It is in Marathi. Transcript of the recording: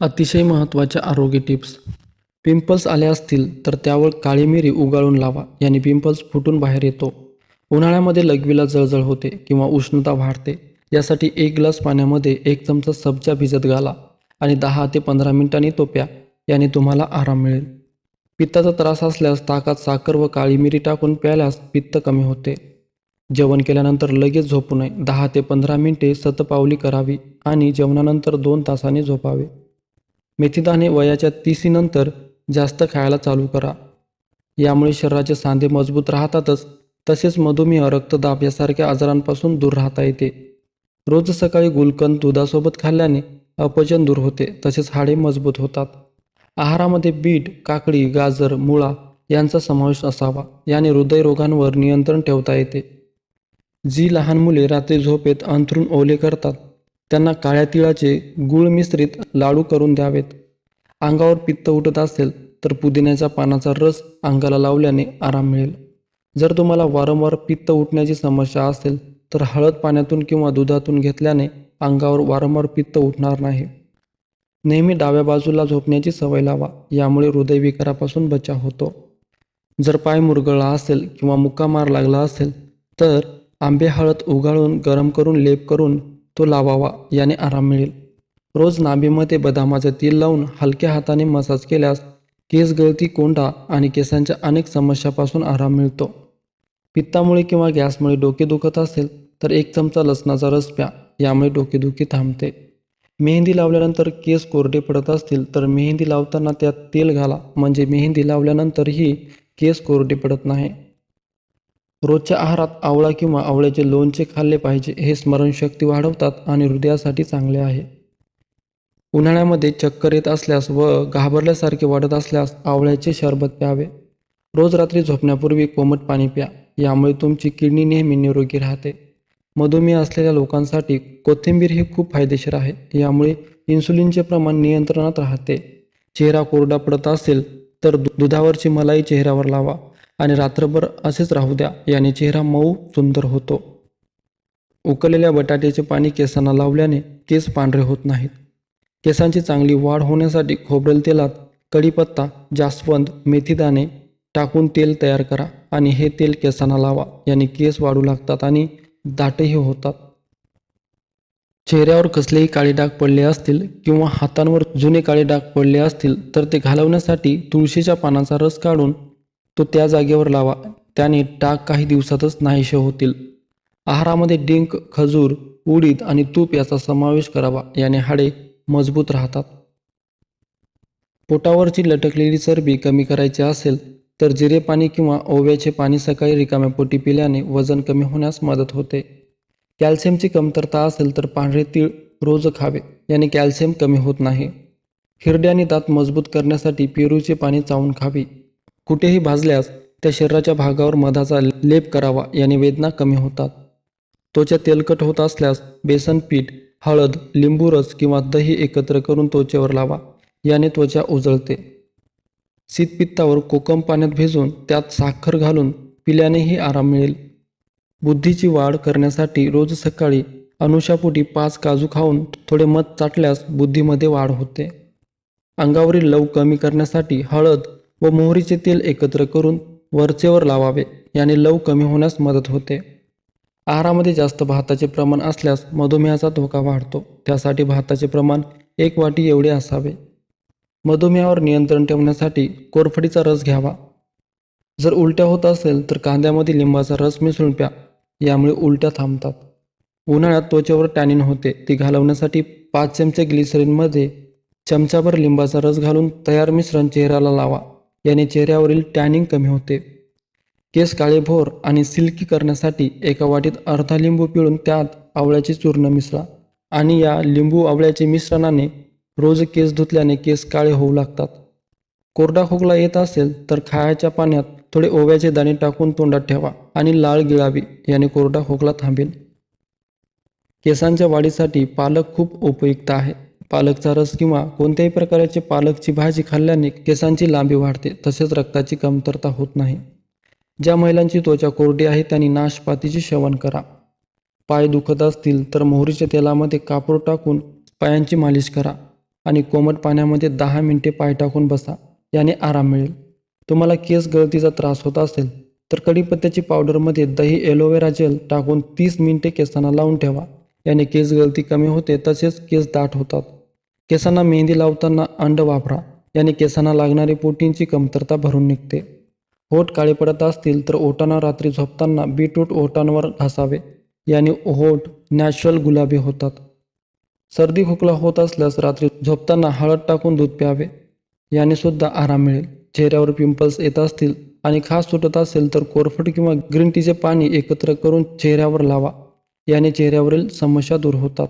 अतिशय महत्त्वाच्या आरोग्य टिप्स. पिंपल्स आले असतील तर त्यावर काळी मिरी उगाळून लावा याने पिंपल्स फुटून बाहेर येतो. उन्हाळ्यामध्ये लघवीला जळजळ होते किंवा उष्णता वाढते यासाठी एक ग्लास पाण्यामध्ये एक चमचा सब्जा भिजत घाला आणि दहा ते पंधरा मिनिटांनी तो प्या याने तुम्हाला आराम मिळेल. पित्ताचा त्रास असल्यास ताकात साखर व काळी मिरी टाकून प्यायल्यास पित्त कमी होते. जेवण केल्यानंतर लगेच झोपू नये दहा ते पंधरा मिनिटे सतपावली करावी आणि जेवणानंतर दोन तासांनी झोपावे. मेथीदाणे वयाच्या तीसीनंतर जास्त खायला चालू करा. यामुळे शरीराचे सांधे मजबूत राहतातच तसेच मधुमेह रक्तदाब यासारख्या आजारांपासून दूर राहता येते. रोज सकाळी गुलकंद दुधासोबत खाल्ल्याने अपचन दूर होते तसेच हाडे मजबूत होतात. आहारामध्ये बीट काकडी गाजर मुळा यांचा समावेश असावा याने हृदयरोगांवर नियंत्रण ठेवता येते. जी लहान मुले रात्री झोपेत अंथरून ओले करतात त्यांना काळ्या तिळाचे गुळ मिश्रित लाडू करून द्यावेत. अंगावर पित्त उठत असेल तर पुदिन्याच्या पानाचा रस अंगाला लावल्याने आराम मिळेल. जर तुम्हाला वारंवार पित्त उठण्याची समस्या असेल तर हळद पाण्यातून किंवा दुधातून घेतल्याने अंगावर वारंवार पित्त उठणार नाही. नेहमी डाव्या बाजूला झोपण्याची सवय लावा यामुळे हृदयविकारापासून बचाव होतो. जर पाय मुरगळला असेल किंवा मुक्का मार लागला असेल तर आंबे हळद उगाळून गरम करून लेप करून तो लावावा याने आराम मिळेल. रोज नाभीमध्ये बदामाचे तेल लावून हलक्या हाताने मसाज केल्यास केस गळती कोंडा आणि केसांच्या अनेक समस्यापासून आराम मिळतो. पित्तामुळे किंवा गॅसमुळे डोके दुखत असेल तर एक चमचा लसणाचा रस प्या यामुळे डोकेदुखी थांबते. मेहंदी लावल्यानंतर केस कोरडे पडत असतील तर मेहंदी लावताना त्यात तेल घाला म्हणजे मेहंदी लावल्यानंतरही केस कोरडे पडत नाही. रोजच्या आहारात आवळा किंवा आवळ्याचे लोणचे खाल्ले पाहिजे हे स्मरणशक्ती वाढवतात आणि हृदयासाठी चांगले आहे. उन्हाळ्यामध्ये चक्कर येत असल्यास व घाबरल्यासारखे वाटत असल्यास आवळ्याचे शरबत प्यावे. रोज रात्री झोपण्यापूर्वी कोमट पाणी प्या यामुळे तुमची किडनी नेहमी निरोगी राहते. मधुमेह असलेल्या लोकांसाठी कोथिंबीर हे खूप फायदेशीर आहे यामुळे इन्सुलिनचे प्रमाण नियंत्रणात राहते. चेहरा कोरडा पडत असेल तर दुधावरची मलाई चेहऱ्यावर लावा. आणि रात्रभर असेच राहू द्या याने चेहरा मऊ सुंदर होतो. उकळलेल्या बटाट्याचे पाणी केसांना लावल्याने केस पांढरे होत नाहीत. केसांची चांगली वाढ होण्यासाठी खोबरेल तेलात कढीपत्ता जास्वंद मेथीदाणे टाकून तेल तयार करा आणि हे तेल केसांना लावा याने केस वाढू लागतात आणि दाटही होतात. चेहऱ्यावर कसलेही काळे डाग पडले असतील किंवा हातांवर जुने काळे डाग पडले असतील तर ते घालवण्यासाठी तुळशीच्या पानाचा रस काढून तो त्या जागेवर लावा. त्याने टाक काही दिवसातच नाहीसे होतील. आहारामध्ये डिंक खजूर उडीद आणि तूप याचा समावेश करावा. याने हाडे मजबूत राहतात. पोटावरची लटकलेली चरबी कमी करायची असेल तर जिरे पाणी किंवा ओव्याचे पाणी सकाळी रिकाम्या पोटी पिल्याने वजन कमी होण्यास मदत होते. कॅल्शियमची कमतरता असेल तर पांढरे तीळ रोज खावे. याने कॅल्शियम कमी होत नाही. हिरड्याने दात मजबूत करण्यासाठी पेरूचे पाणी चावून खावी. कुठेही भाजल्यास त्या शरीराच्या भागावर मधाचा लेप करावा याने वेदना कमी होतात. त्वचा तेलकट होत असल्यास बेसन पीठ हळद लिंबू रस किंवा दही एकत्र करून त्वचेवर लावा याने त्वचा उजळते. शीतपित्तावर कोकम पाण्यात भिजून त्यात साखर घालून पिल्यानेही आराम मिळेल. बुद्धीची वाढ करण्यासाठी रोज सकाळी अनुशापोटी पाच काजू खाऊन थोडे मध चाटल्यास बुद्धीमध्ये वाढ होते. अंगावरील लव कमी करण्यासाठी हळद व मोहरीचे तेल एकत्र करून वरचेवर लावावे. याने लव कमी होण्यास मदत होते. आहारामध्ये जास्त भाताचे प्रमाण असल्यास मधुमेहाचा धोका वाढतो. त्यासाठी भाताचे प्रमाण एक वाटी एवढे असावे. मधुमेहावर नियंत्रण ठेवण्यासाठी कोरफडीचा रस घ्यावा. जर उलट्या होत असेल तर कांद्यामध्ये लिंबाचा रस मिसळून प्या. यामुळे उलट्या थांबतात. उन्हाळ्यात त्वचेवर टॅनिन होते. ती घालवण्यासाठी पाच चमचे ग्लिसरीनमध्ये चमचाभर लिंबाचा रस घालून तयार मिश्रण चेहऱ्याला लावा. याने चेहऱ्यावरील टॅनिंग कमी होते. केस काळेभोर आणि सिल्की करण्यासाठी एका वाटीत अर्धा लिंबू पिळून त्यात आवळ्याचे चूर्ण मिसळा आणि या लिंबू आवळ्याचे मिश्रणाने रोज केस धुतल्याने केस काळे होऊ लागतात. कोरडा खोकला येत असेल तर खायच्या पाण्यात थोडे ओव्याचे दाणे टाकून तोंडात ठेवा आणि लाळ गिळावी याने कोरडा खोकला थांबेल. केसांच्या वाढीसाठी पालक खूप उपयुक्त आहे. पालकचा रस किंवा कोणत्याही प्रकारचे पालकची भाजी खाल्ल्याने केसांची लांबी वाढते तसेच रक्ताची कमतरता होत नाही. ज्या महिलांची त्वचा कोरडी आहे त्यांनी नाशपातीचे सेवन करा. पाय दुखत असतील तर मोहरीच्या तेलामध्ये कापूर टाकून पायांची मालिश करा आणि कोमट पाण्यामध्ये दहा मिनिटे पाय टाकून बसा याने आराम मिळेल. तुम्हाला केस गळतीचा त्रास होत असेल तर कढीपत्त्याची पावडरमध्ये दही एलोवेरा जेल टाकून तीस मिनिटे केसांना लावून ठेवा. याने केस गळती कमी होते तसेच केस दाट होतात. केसांना मेहंदी लावताना अंड वापरा. याने केसांना लागणारी प्रोटीनची कमतरता भरून निघते. होठ काळे पडत असतील तर ओठांना रात्री झोपताना बीटरूट ओठांवर घासावे. याने होठ नॅचरल गुलाबी होतात. सर्दी खोकला होत असल्यास रात्री झोपताना हळद टाकून दूध प्यावे. याने सुद्धा आराम मिळेल. चेहऱ्यावर पिंपल्स येत असतील आणि खास सुटत असेल तर कोरफड किंवा ग्रीन टीचे पाणी एकत्र करून चेहऱ्यावर लावा. याने चेहऱ्यावरील समस्या दूर होतात.